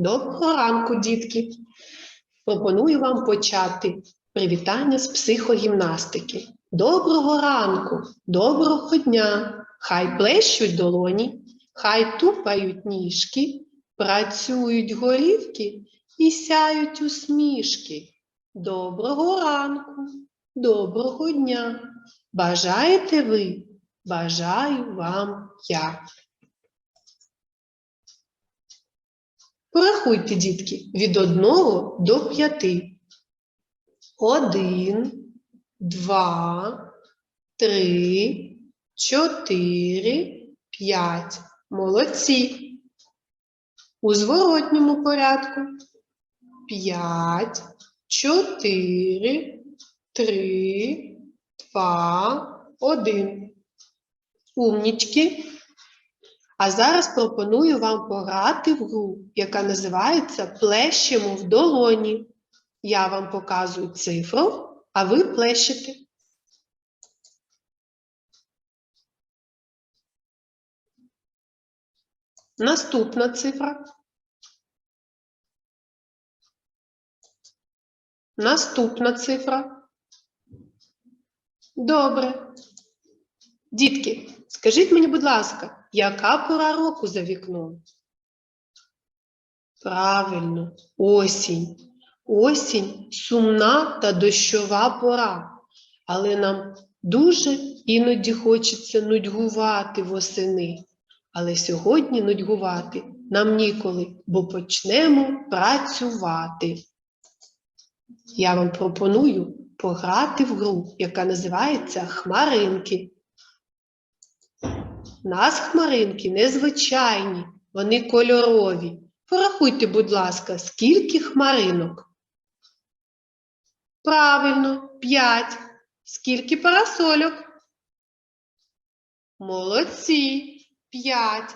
Доброго ранку, дітки. Пропоную вам почати привітання з психогімнастики. Доброго ранку, доброго дня. Хай плещуть долоні, хай тупають ніжки, працюють горівки і сяють усмішки. Доброго ранку, доброго дня. Бажаєте ви? Бажаю вам я. Порахуйте, дітки, від одного до п'яти. Один, два, три, чотири, п'ять. Молодці. У зворотньому порядку. П'ять, чотири, три, два, один. Умнічки. А зараз пропоную вам пограти в гру, яка називається Плещемо в долоні. Я вам показую цифру, а ви плещете. Наступна цифра. Наступна цифра. Добре. Дітки, скажіть мені, будь ласка, яка пора року за вікном? Правильно, осінь. Осінь сумна та дощова пора, але нам дуже іноді хочеться нудьгувати восени. Але сьогодні нудьгувати нам ніколи, бо почнемо працювати. Я вам пропоную пограти в гру, яка називається Хмаринки. Нас хмаринки незвичайні, вони кольорові. Порахуйте, будь ласка, скільки хмаринок? Правильно, п'ять. Скільки парасольок? Молодці, п'ять.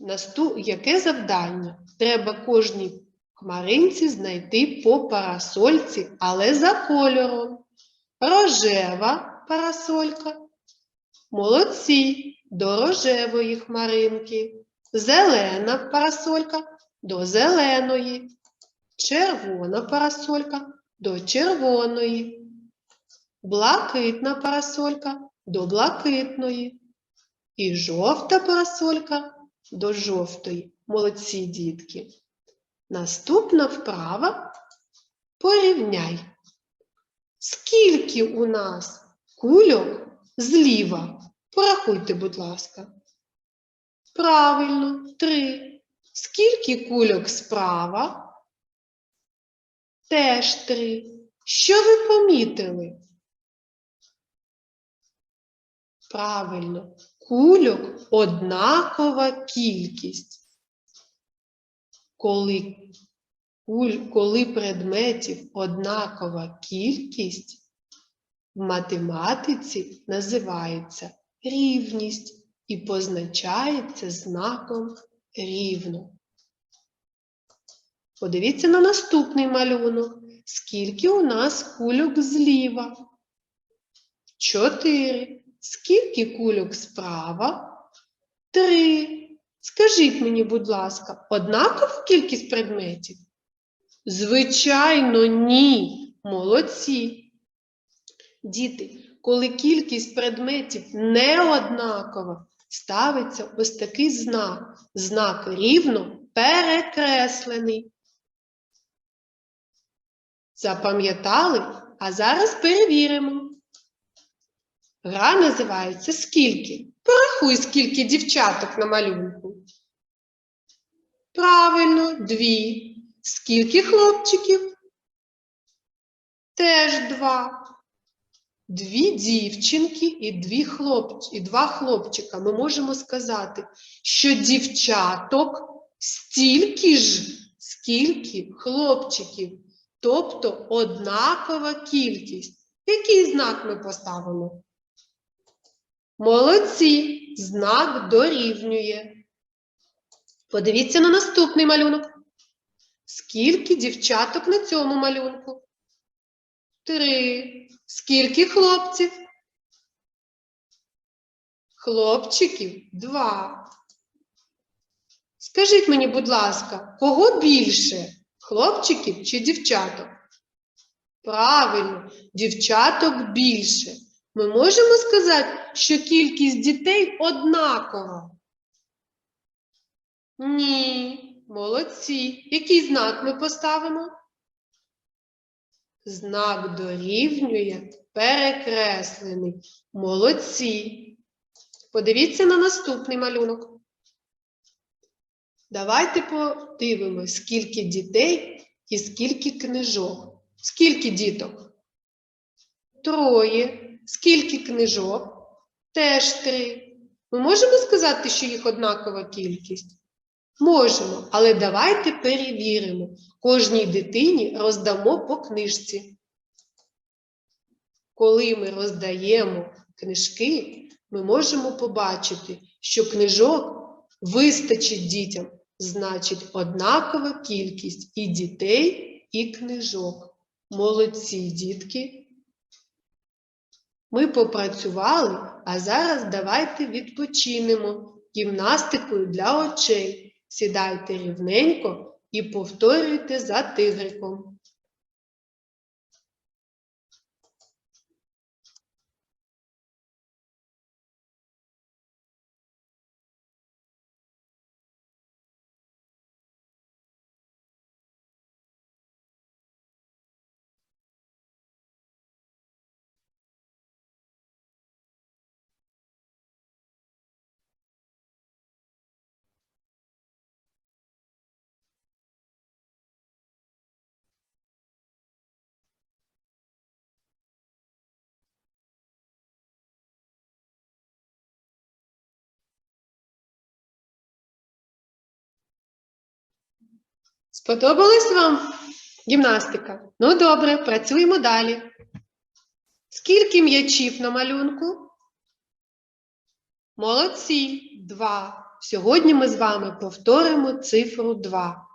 Насту... Яке завдання? Треба кожній хмаринці знайти по парасольці, але за кольором. Рожева парасолька. Молодці до рожевої хмаринки. Зелена парасолька до зеленої. Червона парасолька до червоної. Блакитна парасолька до блакитної. І жовта парасолька до жовтої. Молодці дітки. Наступна вправа порівняй. Скільки у нас кульок зліва? Порахуйте, будь ласка. Правильно, три. Скільки кульок справа? Теж три. Що ви помітили? Правильно, кульок однакова кількість. Коли, коли предметів однакова кількість, в математиці називається рівність і позначається знаком рівно. Подивіться на наступний малюнок. Скільки у нас кульок зліва? Чотири. Скільки кульок справа? Три. Скажіть мені, будь ласка, однакову кількість предметів? Звичайно, ні. Молодці. Діти, коли кількість предметів не однакова, ставиться ось такий знак. Знак рівно перекреслений. Запам'ятали? А зараз перевіримо. Гра називається Скільки? Порахуй, скільки дівчаток на малюнку. Правильно, дві. Скільки хлопчиків? Теж два. Дві дівчинки і, дві хлопч... і два хлопчика. Ми можемо сказати, що дівчаток стільки ж, скільки хлопчиків. Тобто однакова кількість. Який знак ми поставимо? Молодці, знак дорівнює. Подивіться на наступний малюнок. Скільки дівчаток на цьому малюнку? Три. Скільки хлопців? Хлопчиків два. Скажіть мені, будь ласка, кого більше? Хлопчиків чи дівчаток? Правильно, дівчаток більше. Ми можемо сказати, що кількість дітей однакова? Ні, молодці. Який знак ми поставимо? Знак дорівнює перекреслений. Молодці. Подивіться на наступний малюнок. Давайте подивимось, скільки дітей і скільки книжок. Скільки діток? Троє. Скільки книжок? Теж три. Ми можемо сказати, що їх однакова кількість? Можемо, але давайте перевіримо. Кожній дитині роздамо по книжці. Коли ми роздаємо книжки, ми можемо побачити, що книжок вистачить дітям, значить, однакова кількість і дітей, і книжок. Молодці, дітки. Ми попрацювали, а зараз давайте відпочинемо гімнастикою для очей. Сідайте рівненько і повторюйте за тигриком. Сподобалась вам гімнастика? Ну добре, працюємо далі. Скільки м'ячів на малюнку? Молодці, два. Сьогодні ми з вами повторимо цифру 2.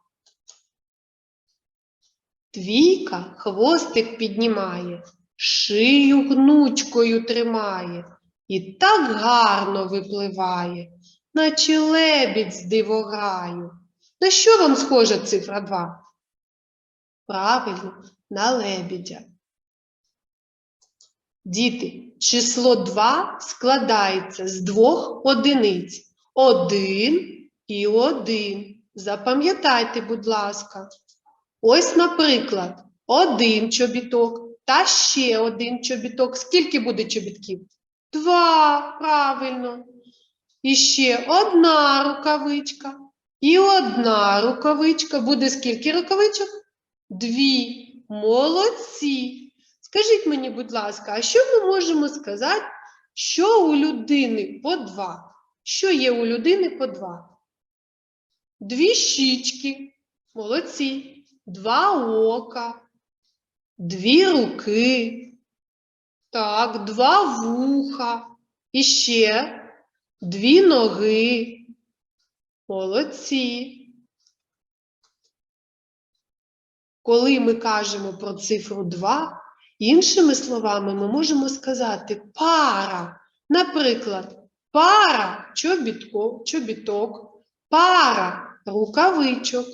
Двійка хвостик піднімає, шию гнучкою тримає і так гарно випливає, наче лебідь з дивограю. На що вам схожа цифра 2? Правильно, на лебідя. Діти, число 2 складається з двох одиниць. Один і один. Запам'ятайте, будь ласка. Ось, наприклад, один чобіток та ще один чобіток. Скільки буде чобітків? Два, правильно. І ще одна рукавичка. І одна рукавичка. Буде скільки рукавичок? Дві. Молодці. Скажіть мені, будь ласка, а що ми можемо сказати, що у людини по два? Що є у людини по два? Дві щічки. Молодці. Два ока. Дві руки. Так, два вуха. І ще дві ноги. Молодці. Коли ми кажемо про цифру 2, іншими словами ми можемо сказати пара. Наприклад, пара чобітко, чобіток, пара рукавичок.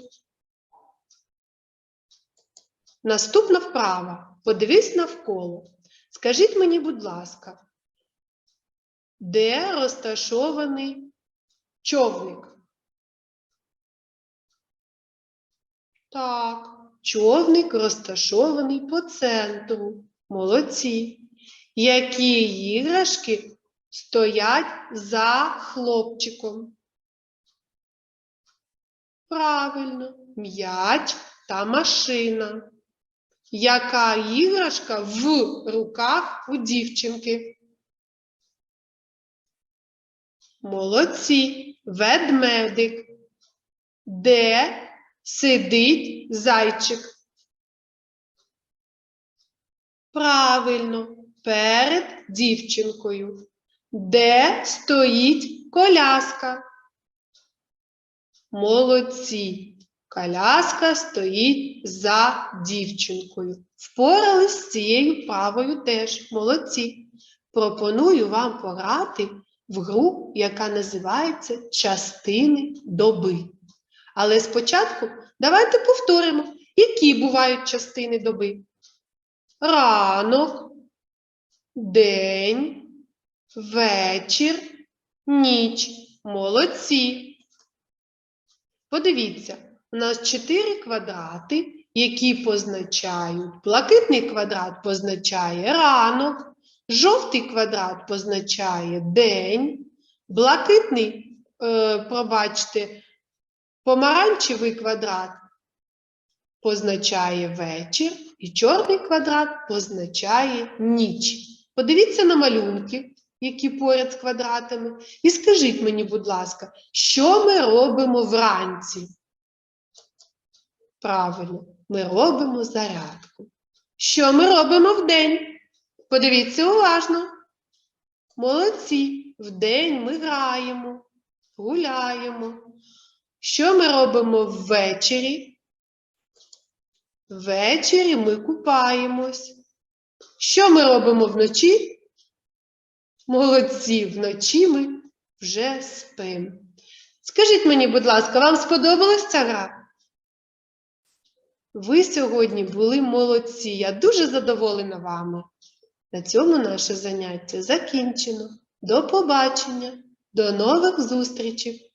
Наступна вправа. Подивись навколо. Скажіть мені, будь ласка, де розташований човник? Так, човник розташований по центру. Молодці. Які іграшки стоять за хлопчиком? Правильно, м'яч та машина. Яка іграшка в руках у дівчинки? Молодці, ведмедик. Де сидить зайчик? Правильно, перед дівчинкою. Де стоїть коляска? Молодці. Коляска стоїть за дівчинкою. Впорались з цією правою теж. Молодці. Пропоную вам пограти в гру, яка називається Частини доби. Але спочатку давайте повторимо, які бувають частини доби. Ранок, день, вечір, ніч. Молодці. Подивіться, у нас чотири квадрати, які позначають. Блакитний квадрат позначає ранок, жовтий квадрат позначає день, блакитний, е, пробачте, помаранчевий квадрат позначає вечір, і чорний квадрат позначає ніч. Подивіться на малюнки, які поряд з квадратами, і скажіть мені, будь ласка, що ми робимо вранці? Правильно, ми робимо зарядку. Що ми робимо вдень? Подивіться уважно. Молодці. Вдень ми граємо, гуляємо. Що ми робимо ввечері? Ввечері ми купаємось. Що ми робимо вночі? Молодці, вночі ми вже спимо. Скажіть мені, будь ласка, вам сподобалась ця гра? Ви сьогодні були молодці. Я дуже задоволена вами. На цьому наше заняття закінчено. До побачення, до нових зустрічей!